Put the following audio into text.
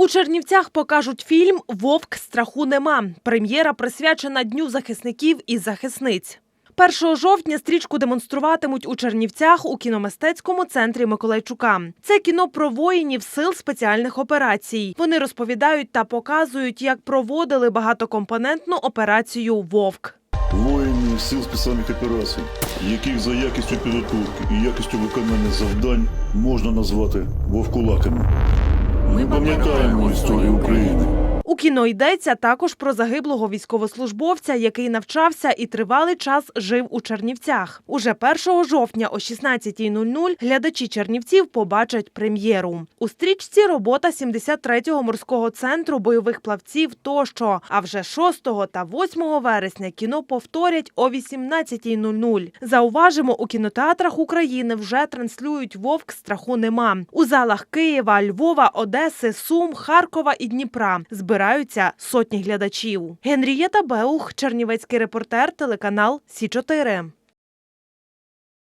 У Чернівцях покажуть фільм Вовк страху нема. Прем'єра присвячена Дню захисників і захисниць. 1 жовтня стрічку демонструватимуть у Чернівцях у кіномистецькому центрі Миколайчука. Це кіно про воїнів сил спеціальних операцій. Вони розповідають та показують, як проводили багатокомпонентну операцію Вовк. Воїни сил спеціальних операцій, яких за якістю підготовки і якістю виконання завдань можна назвати вовкулаками. Ми пам'ятаємо історію України. Кіно йдеться також про загиблого військовослужбовця, який навчався і тривалий час жив у Чернівцях. Уже 1 жовтня о 16.00 глядачі Чернівців побачать прем'єру. У стрічці робота 73-го морського центру бойових плавців тощо. А вже 6 та 8 вересня кіно повторять о 18.00. Зауважимо, у кінотеатрах України вже транслюють Вовк страху нема. У залах Києва, Львова, Одеси, Сум, Харкова і Дніпра збираються сотні глядачів. Генрієта Беух, Чернівецький репортер, телеканал Сі 4